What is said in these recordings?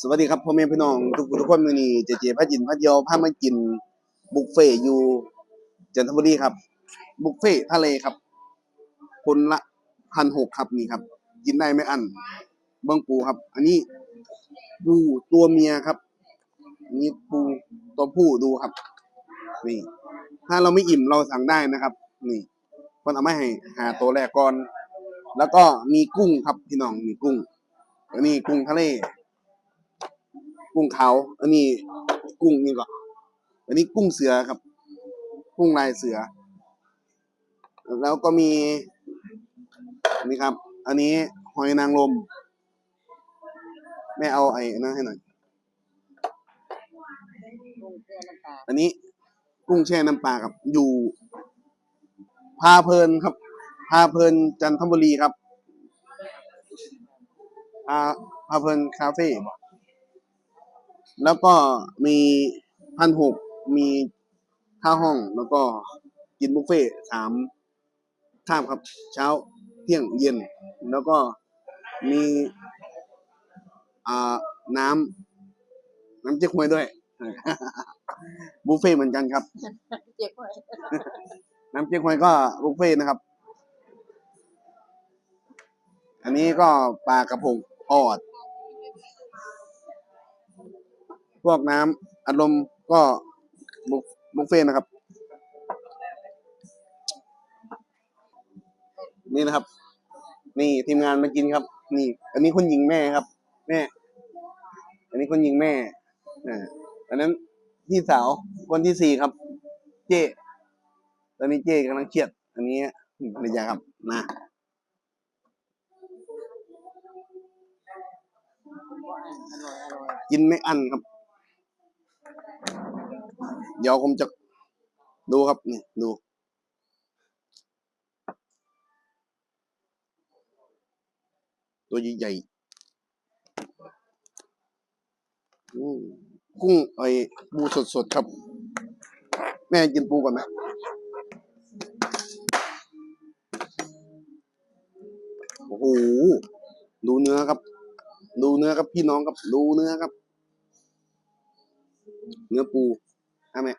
สวัสดีครับพ่อแม่พี่น้องทุกทุกคนมือนี้เจเจพาจินพาเดียวพามากินบุฟเฟ่อยู่จันทบุรีครับ บุฟเฟ่ทะเลครับ คนละพันหกครับนี่ครับ กินได้ไม่อั้นเบิ้องปูครับ อันนี้ปูตัวเมียครับอันนี้ปูตัวผู้ดูครับ นี่ ถ้าเราไม่อิ่มเราสั่งได้นะครับ นี่คนเอาไมาให้หาตัวแรกก่อน แล้วก็มีกุ้งครับพี่น้องมีกุ้งอันนี้กุ้งทะเล กุ้งขาว อันนี้กุ้งนี่ก็อันนี้กุ้งเสือครับ กุ้งลายเสือ แล้วก็มีนี่ครับ อันนี้หอยนางรมแม่เอาไอ้นั่นให้หน่อย อันนี้กุ้งแช่น้ำปลาครับ อยู่พาเพลินครับ พาเพลินจันทบุรีครับพาพาเพลินคาเฟ่ แล้วก็มีพันหกมีค่าห้องแล้วก็กินบุฟเฟ่ต์สามข้ามครับ เช้าเที่ยงเย็น แล้วก็มีอ่าน้ำน้ำเจ๊กฮวยด้วย บุฟเฟ่ต์เหมือนกันครับ เจ็บไว้น้ำเจ๊กฮวยก็บุฟเฟ่ต์นะครับ อันนี้ก็ปลากระพงทอด พวกน้ำอัดลมก็บุฟเฟ่ต์นะครับ นี่นะครับ นี่ทีมงานมากินครับ นี่ อันนี้คุณหญิงแม่ครับ แม่ อันนี้คุณหญิงแม่อ่าอันนั้นพี่สาวคนที่สี่ครับ เจ้ตอนนี้เจ้กำลังเครียด อันนี้ภรรยาครับนะกินไม่อั้นครับ เดี๋ยวผมจะดูครับนี่ดูตัวใหญ่ๆกุ้งไอ้ปูสดๆครับ แม่กินปูก่อนไหมโอ้โหดูเนื้อครับ ดูเนื้อครับพี่น้องครับ ดูเนื้อครับ เนื้อปู ใช่ไหม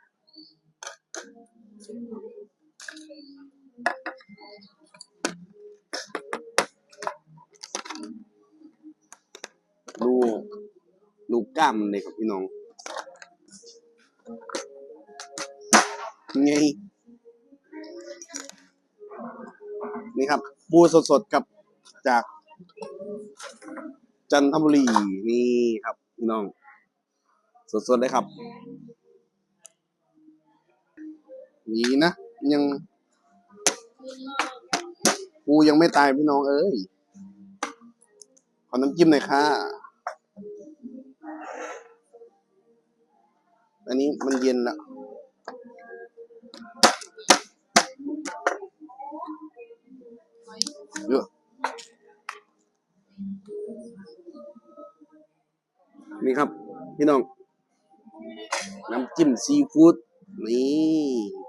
ดูดูกล้ามมันเลยครับพี่น้องไงนี่ครับปูสดๆกับจากจันทบุรีนี่ครับ พี่น้อง สดๆเลยครับ นี่นะยังปูยังไม่ตายพี่น้องเอ้ยขอน้ำจิ้มหน่อยค่ะ อันนี้มันเย็นละเยอะนี่ครับ พี่น้อง น้ำจิ้มซีฟู้ดนี่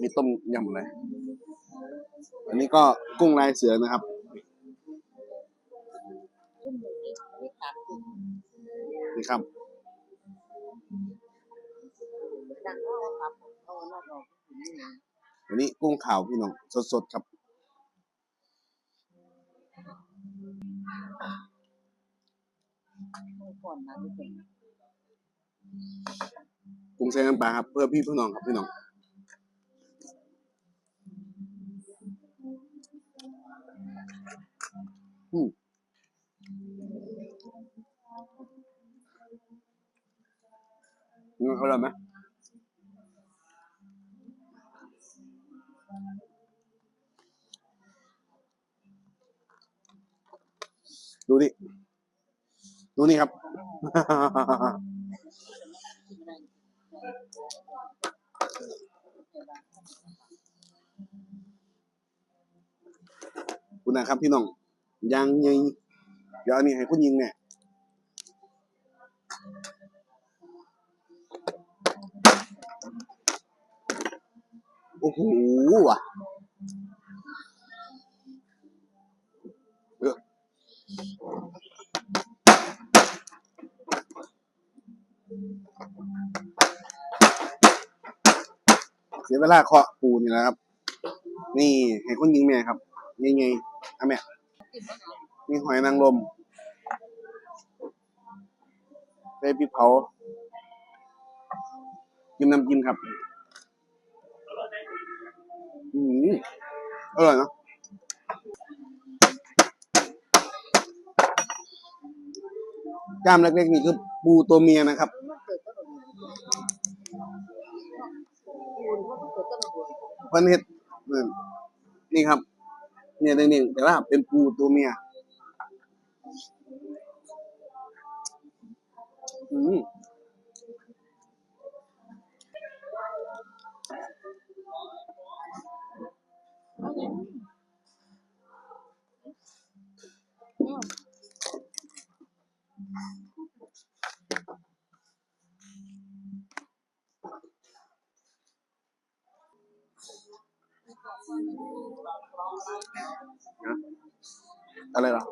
มีต้มยำอะไรอันนี้ก็กุ้งลายเสือนะครับ นี่ไม่ขาดกินนี่ครับวันนี้กุ้งขาวพี่น้องสดๆครับ ก่อนนะไม่เปรุงใส่น้ำปลาครับเพื่อพี่พี่น้องครับพี่น้องอืมเอร่อยไหมดูนี่ดูนี่ครับ คุณนะครับพี่น้องยังยิงเดี๋ยวอันนี้ให้คุณยิงเนี่ยโอ้โหว่ะ สียเวลาเคาะปูนี่นะครับ นี่ให้คุณยิงแม่ครับนี่ไงอะแม่มีหอยนางรมได้พริกเผากินน้ำกินครับ อืมอร่อยเนาะกล้ามเล็กๆนี่คือปูตัวเมียนะครับ มันเกิดก็แบบนี้ปูนมันเกิดก็แบบนี้ เพันเฮ็ดอืมนี่ครับ เนี่ยเน่งแต่ว่าเป็นปูตัวเมียอืมอะไรเหรอ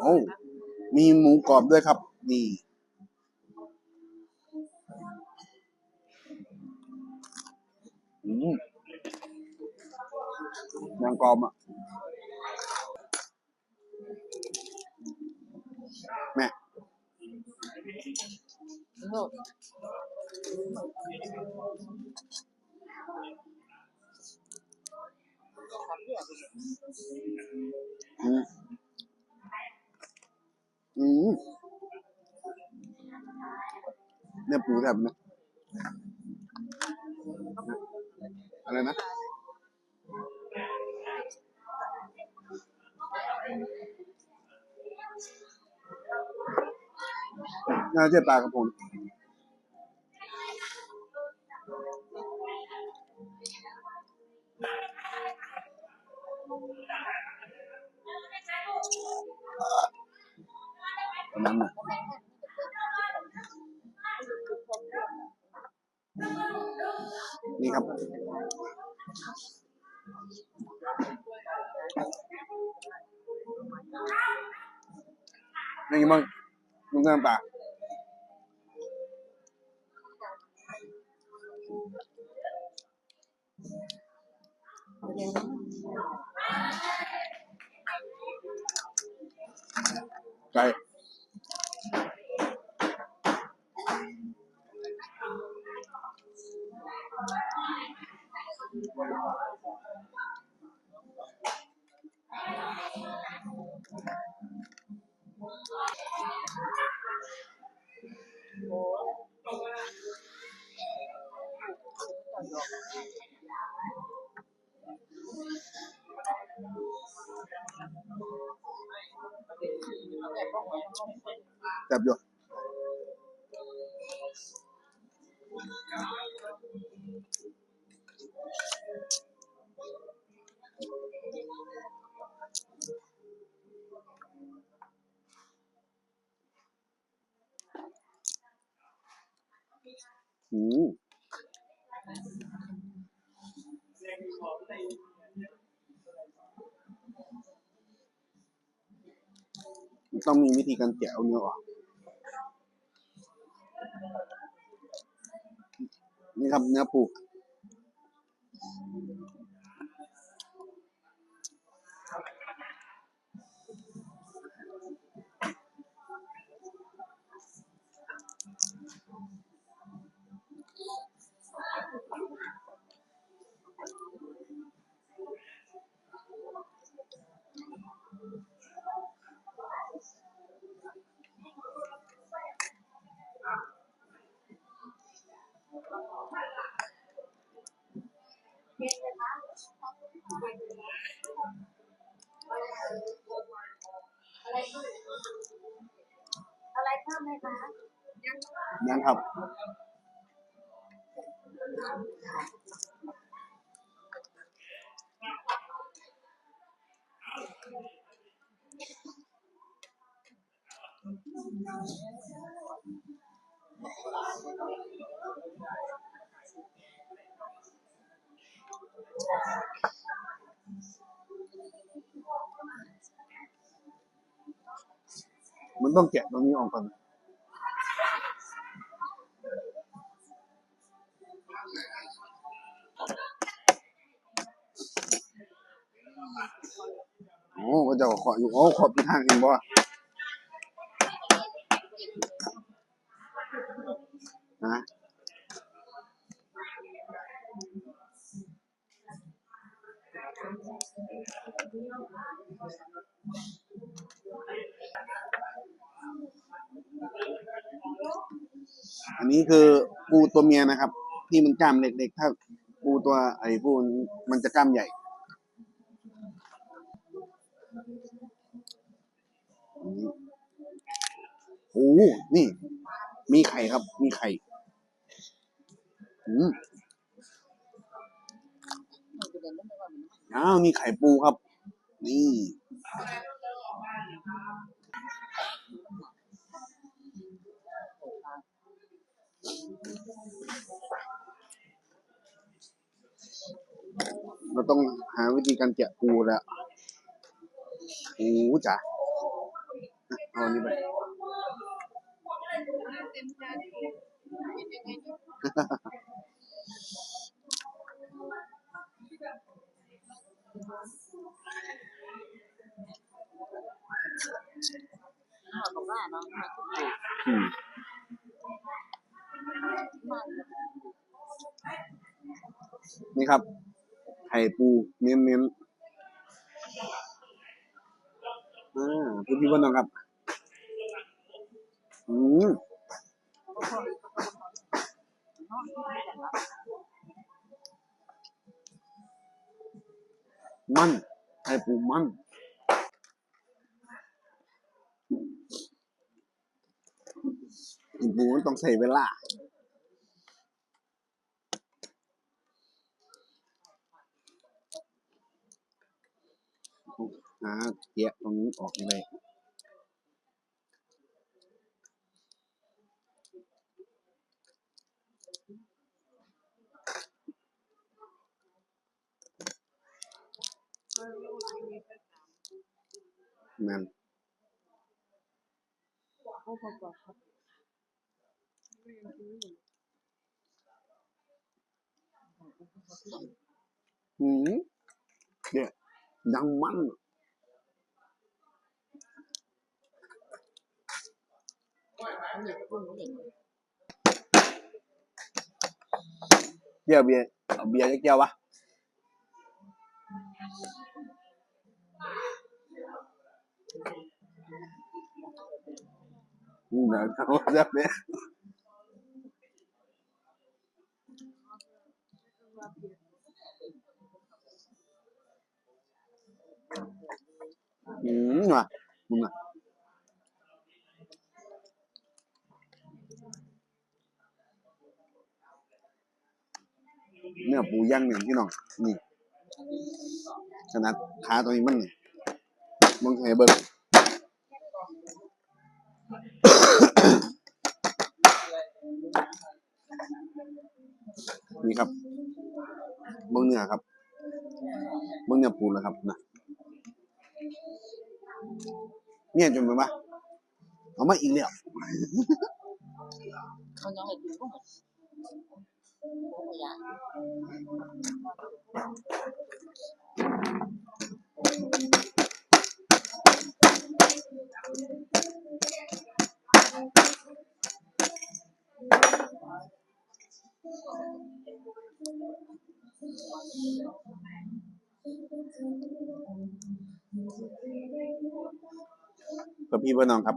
โอ้มีหมูกรอบด้วยครับ นี่อืมยางกรอบอะ แม่โอืมอืมเนี่ยปูแถบนะอะไรนะน่าจะปลากระพง ไก่แต้องมีวิธีการแกะเอาเนื้อออก นี่ครับเนื้อปู ยังครับ มันต้องแกะตรงนี้ออกก่อน โอ้ก็จะขออยู่โอ้ขอพี่ทางเห็นบ่ฮะอันนี้คือปูตัวเมียนะครับ ที่มันกล้ามเล็กๆ ถ้าปูตัวไอ้ปูมันจะกล้ามใหญ่ โอ้โหนี่ มีไข่ครับ มีไข่ อืมเอ้าวมีไข่ปูครับ นี่ เราต้องหาวิธีการแกะปูแล้ว โอ้จ๋าอะเอาอันนี้ไปข้าวกับว่าเนาะมันก็ปลูกอืมมันนี่ครับ ไข่ปูเน้นเน้นๆ อ่าพี่พี่บนน้องครับ อืมมันไข่ปูมันกินปูมันต้องใส่เวลาหาแกะตรงนี้ออกเลย นั่นโอ้พอพอครับ หืมเนี่ยดังมันมันเหยียบกุ้งเด็กเบียร์เบียร์เอาเบียร์แก้ววะอืมเดี๋ยวเขาจะเนี่ยอืมว่ะมึงอะเนื้อปูย่างเนี่ยพี่น้อง นี่ ขนาดขาตัวนี้มันนี่มึงให้เบิ่ง นี่ครับเบิ่งเนื้อครับเบิ่งเนื้อปูแล้วครับนะเนี่ยจนไปปะเอามาอีกแล้วมันยังให้กินกุ้งกุ้ง กับพี่เพื่อนน้องครับ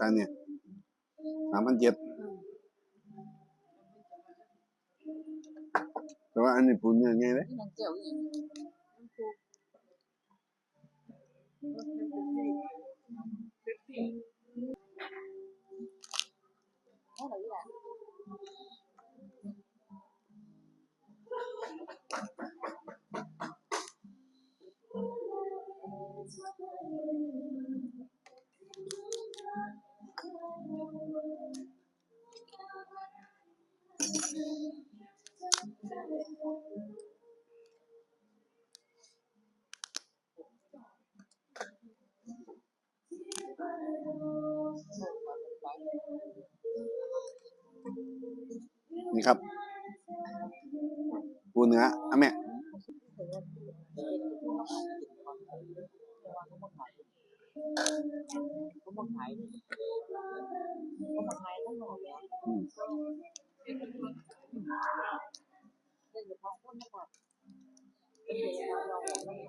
อันนี้สามพันเจ็ดแต่ว่าอันนี้ปูนยังไงเลยเ Thank you. có một ngày có một ngày nó ngồi vậy nên được không có nó ngồi cái gì nó ngồi nó ngồi.